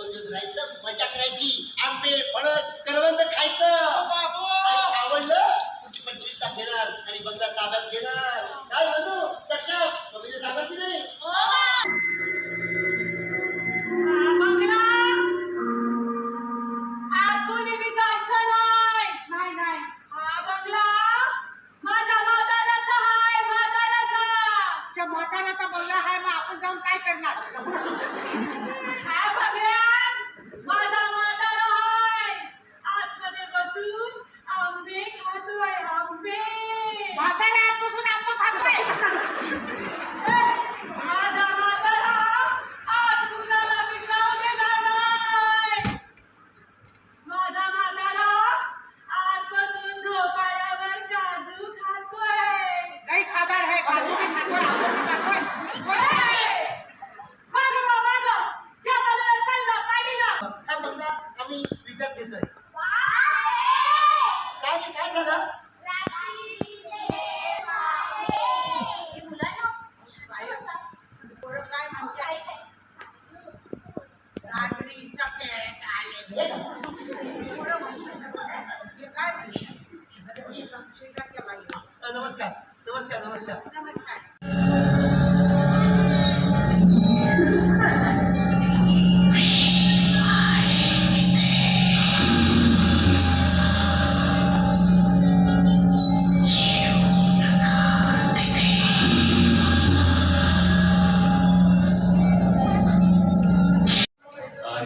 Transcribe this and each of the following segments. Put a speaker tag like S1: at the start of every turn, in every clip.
S1: पोरगी राहायचं मजा करायची. आंबे फळस अ,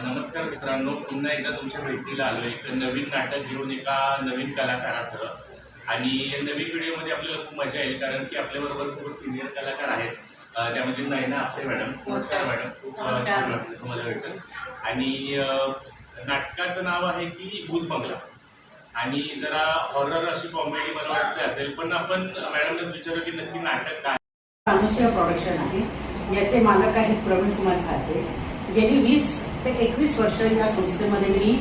S1: नमस्कार मित्रांनो पुन्हा एकदा तुमच्या भेटीला आलो एक नवीन नाटक घेऊन एका नवीन कलाकारासह. आणि या नवीन व्हिडिओमध्ये आपल्याला खूप मजा येईल कारण की आपल्याबरोबर खूप सिनियर कलाकार आहेत. त्या म्हणजे नयना आपटे मॅडम. नमस्कार. मॅडम. खूप तुम्हाला भेटून. आणि नाटकाचं नाव आहे की भूत बंगला. आणि जरा हॉरर अशी कॉमेडी मला वाटते असेल पण आपण मॅडमलाच विचारू की नक्की नाटक काय?
S2: अनुसया प्रोडक्शन आहे. याचे मालक आहेत प्रवीण कुमार खाते गेली वीस ते एकवीस वर्ष या संस्थेमध्ये मी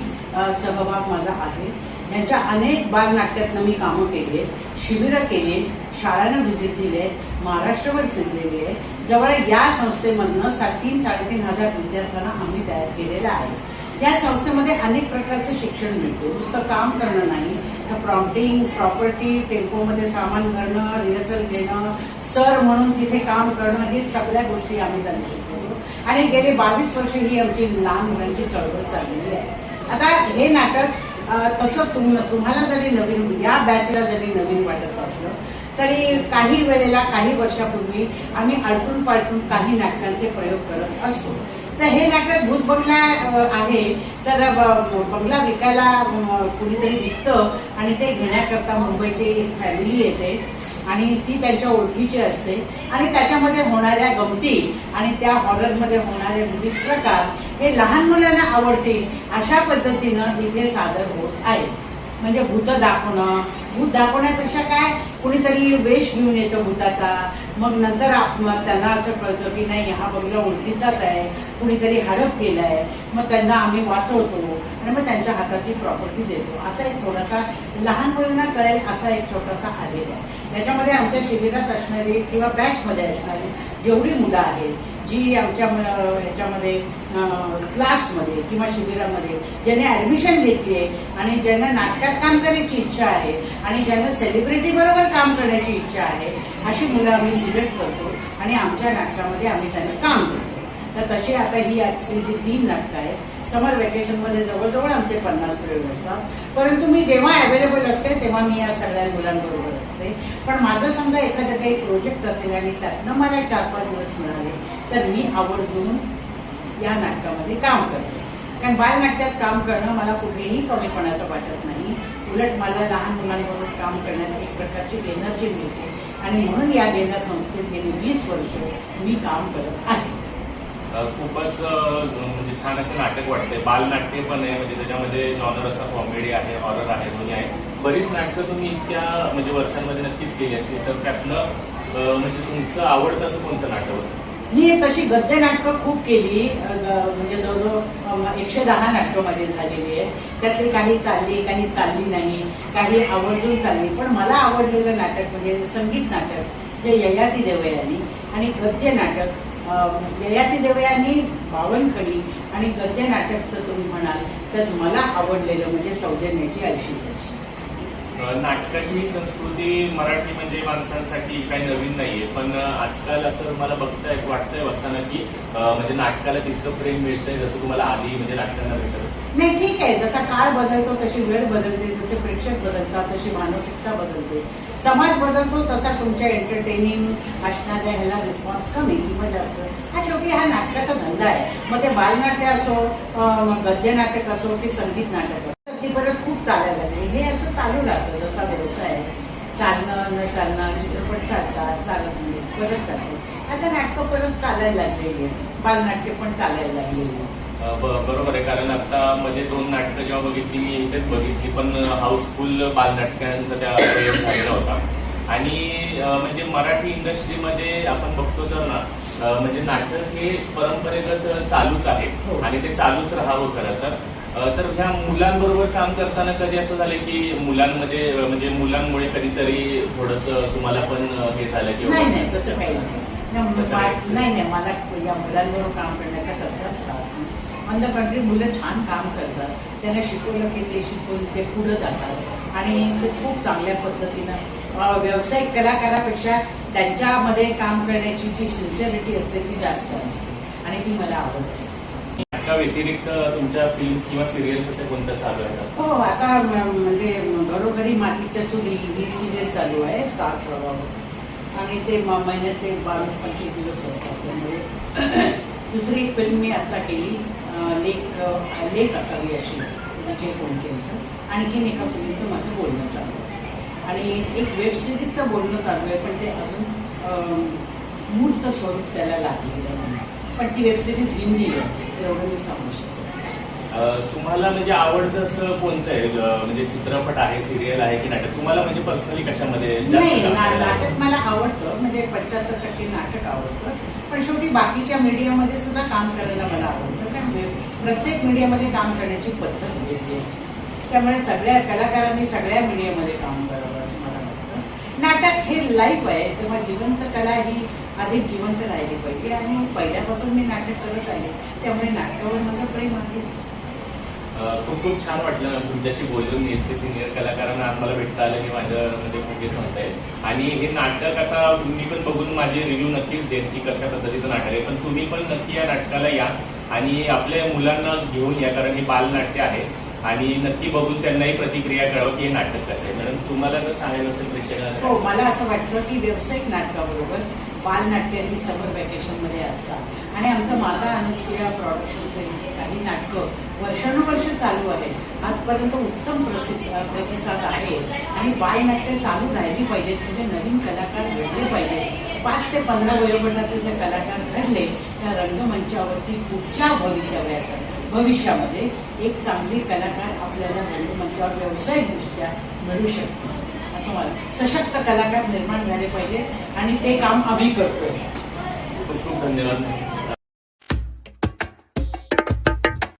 S2: सहभाग माझा आहे. यांच्या अनेक बालनाट्यातनं मी कामं केली आहेत. शिबिरं केली शाळांना व्हिजिट दिले महाराष्ट्रभर फिरलेली आहे जवळ या संस्थेमधनं सा तीन साडेतीन हजार विद्यार्थ्यांना आम्ही तयार केलेलं आहे. या संस्थेमध्ये अनेक प्रकारचं शिक्षण मिळतो. नुसतं काम करणं नाही. तर प्रॉम्प्टिंग प्रॉपर्टी टेम्पोमध्ये सामान करणं रिहर्सल घेणं सर म्हणून तिथे काम करणं हे सगळ्या गोष्टी आम्ही त्यांना शिकवतो. आणि गेले बावीस वर्ष ही आमची लहान मुलांची चळवळ चाललेली आहे. आता हे नाटक तसं तुम तुम्हाला जरी नवीन या बॅचला जरी नवीन वाटत असलं तरी काही वेळेला काही वर्षापूर्वी आम्ही आलटून पालटून काही नाटकांचे प्रयोग करत असतो. तर हे नाटक भूत बंगला आहे. तर बंगला विकायला कुणीतरी विकतं आणि ते घेण्याकरता मुंबईची एक फॅमिली येते. आणि ती त्यांच्या ओळखीची असते. आणि त्याच्यामध्ये होणाऱ्या गमती आणि त्या हॉररमध्ये होणारे विविध प्रकार हे लहान मुलांना आवडतील अशा पद्धतीनं इथे सादर होत आहे. म्हणजे भूत दाखवणं भूत दाखवण्यापेक्षा काय? कुणीतरी वेश घेऊन येतो भूताचा. मग नंतर त्यांना असं कळतं की नाही हा बंगला ओळखीचाच आहे. कुणीतरी हडप केलाय. मग त्यांना आम्ही वाचवतो. आणि मग त्यांच्या हातात ती प्रॉपर्टी देतो. असा एक थोडासा लहान मुलांना कळेल असा एक छोटासा आलेला आहे. याच्यामध्ये आमच्या शिबिरात असणारी किंवा बॅचमध्ये असणारी जेवढी मुलं आहेत जी आमच्या याच्यामध्ये क्लासमध्ये किंवा शिबिरामध्ये ज्याने ऍडमिशन घेतली आहे आणि ज्यांना नाटकात काम करायची इच्छा आहे आणि ज्यांना सेलिब्रिटी बरोबर काम करण्याची इच्छा आहे अशी मुलं आम्ही सिलेक्ट करतो आणि आमच्या नाटकामध्ये आम्ही त्यांना काम करतो. तर तशी आता ही आजची जी तीन नाटकं आहेत समर वेकेशनमध्ये जवळजवळ आमचे पन्नास प्रयोग असतात परंतु मी जेव्हा अवेलेबल असते तेव्हा मी या सगळ्या मुलांबरोबर असते. पण माझं समजा एखादं काही प्रोजेक्ट असेल आणि त्यातनं मला चार पाच दिवस मिळाले तर मी आवर्जून या नाटकामध्ये काम करते. कारण बालनाट्यात काम करणं मला कुठेही कमीपणाचं वाटत नाही. उलट मला लहान मुलांबरोबर काम करण्यात एक प्रकारची एनर्जी मिळते. आणि म्हणून या गेल्या संस्थेत गेली वीस वर्ष मी काम करत आहे.
S1: खूपच म्हणजे छान असं नाटक वाटतंय. बालनाट्य पण आहे म्हणजे त्याच्यामध्ये जॉनर असा कॉमेडी आहे हॉरर आहे दोन्ही आहे बरीच नाटकं तुम्ही इतक्या म्हणजे वर्षांमध्ये नक्कीच केली असतील. तर त्यातलं म्हणजे तुमचं आवडतं असं कोणतं नाटक होतं?
S2: मी तशी गद्य नाटकं खूप केली. म्हणजे जवळजवळ एकशे दहा नाटकं माझी झालेली आहे त्यातली काही चालली काही चालली नाही. काही आवर्जून चालली. पण मला आवडलेलं नाटक म्हणजे संगीत नाटक जे ययाती देवयानी आणि गद्य नाटक अ, ययाती देवयानी बावनखडी आणि गद्य नाटक तर तुम्ही म्हणाल तर मला आवडलेलं म्हणजे सौजन्याची आयुष्य
S1: नाटकाची ही संस्कृती मराठी म्हणजे माणसांसाठी काही नवीन नाहीये. पण आजकाल असं मला बघताय वाटतंय बघताना की म्हणजे नाटकाला तितकं प्रेम मिळतंय जसं तुम्हाला आधी म्हणजे नाटकांना भेटत
S2: नाही ठीक आहे. जसा काळ बदलतो तशी वेळ बदलते जसे प्रेक्षक बदलतात तशी मानसिकता बदलते. समाज बदलतो तसा तुमच्या एंटरटेनिंग असणाऱ्या ह्याला रिस्पॉन्स कमी किंवा जास्त. हा शेवटी हा नाटकाचा धंदा आहे. मग ते बालनाट्य असो गद्य नाटक असो की संगीत नाटक असो. ती परत खूप चालायला लागली. हे असं चालू राहतं जसा व्यवसाय आहे. चालणं न चालणं चित्रपट चालतात चालत नाही परत चालते. आता नाटकं परत चालायला लागलेली आहेत. बालनाट्य पण चालायला लागलेली आहे
S1: बरोबर आहे कारण आता मध्ये दोन नाटकं जेव्हा बघितली मी इथेच बघितली पण हाऊसफुल बालनाटकांचा त्या प्रयोग झालेला होता. आणि म्हणजे मराठी इंडस्ट्रीमध्ये आपण बघतो तर ना म्हणजे नाटक हे परंपरेगत चालूच आहे.
S2: हो.
S1: आणि ते चालूच राहावं खरं तर. तर ह्या मुलांबरोबर काम करताना कधी असं झालं की मुलांमध्ये म्हणजे मुलांमुळे कधीतरी थोडस तुम्हाला पण हे झालं किंवा
S2: नाही नाही तसं काही नाही. नाही, मला या मुलांबरोबर काम करण्याचा कसलाच त्रास नाही. ऑन द कंट्री मुलं छान काम करतात त्यांना शिकवलं की ते शिकून ते पुढे जातात. आणि ते खूप चांगल्या पद्धतीनं व्यावसायिक कलाकारापेक्षा त्यांच्यामध्ये काम करण्याची जी सिन्सिअरिटी असते ती जास्त असते. आणि ती मला आवडते.
S1: नाटका व्यतिरिक्त तुमच्या फिल्म्स किंवा सिरियल्स असे कोणतं हो, हो, म्हणजे चालू आहे
S2: हो आता म्हणजे घरोघरी मातीच्या चुली ही सिरियल चालू आहे स्टार प्रवाह आणि ते महिन्याचे बावीस पंचवीस दिवस असतात. त्यामुळे दुसरी एक फिल्म मी आता केली लेख लेख असावी अशी म्हणजे कोणकेंचं आणखीन एका फिल्मचं माझं बोलणं चालू आहे. आणि एक वेब सिरीजचं बोलणं चालू आहे पण ते अजून मूर्त स्वरूप त्याला लागलेलं नाही. पण ती वेब सिरीज हिंदी आहे एवढं मी सांगू शकतो.
S1: तुम्हाला म्हणजे आवडतं असं कोणतं आहे? म्हणजे चित्रपट आहे सिरियल आहे की नाटक? तुम्हाला म्हणजे पर्सनली कशामध्ये
S2: नाही ना- नाटक? मला आवडतं म्हणजे पंच्याहत्तर टक्के नाटक आवडतं. पण शेवटी बाकीच्या मीडियामध्ये सुद्धा काम करायला मला आवडतं कारण वे- प्रत्येक मीडियामध्ये काम करण्याची पद्धत वेगळी असते. त्यामुळे सगळ्या कलाकारांनी सगळ्या मीडियामध्ये काम करावं असं मला वाटतं. नाटक हे लाईव्ह आहे तेव्हा जिवंत कला ही अधिक जिवंत राहिली पाहिजे आणि पहिल्यापासून मी नाटक करत आहे त्यामुळे नाटकावर माझं प्रेम आहेच.
S1: खूप खूप छान वाटलं तुमच्याशी बोलून मी इतके सिनियर कलाकारांना आज मला भेटता आलं हे माझं म्हणजे सांगता येईल आणि हे नाटक आता मी पण बघून माझे रिव्ह्यू नक्कीच देईन की कशा पद्धतीचं नाटक आहे. पण तुम्ही पण नक्की या नाटकाला या आणि आपल्या मुलांना घेऊन या कारण हे बालनाट्य आहे. आणि नक्की बघून त्यांनाही प्रतिक्रिया कळवा की हे नाटक कसं आहे. मॅडम तुम्हाला जर सांगायचं असेल
S2: हो
S1: प्रेक्षकांना
S2: मला असं वाटतं की व्यावसायिक नाटकाबरोबर बालनाट्य ही समर व्हॅकेशनमध्ये असतात. आणि आमचं माता अनुसया प्रोडक्शनचे काही नाटकं वर्षानुवर्ष चालू आहे आजपर्यंत उत्तम प्रसिद्ध प्रतिसाद आहे. आणि बालनाट्य चालू राहिली पाहिजेत. म्हणजे नवीन कलाकार घडले पाहिजे पाच ते पंधरा वयोगटाचे जे कलाकार घडले त्या रंगमंचावरती पुढच्या भवितव्यासाठी भविष्यामध्ये एक चांगली कलाकार आपल्याला रंगमंचावर व्यावसायिकदृष्ट्या मिळू शकतो असं मला सशक्त कलाकार निर्माण झाले पाहिजे आणि ते काम आम्ही करतोय.
S1: खूप खूप धन्यवाद.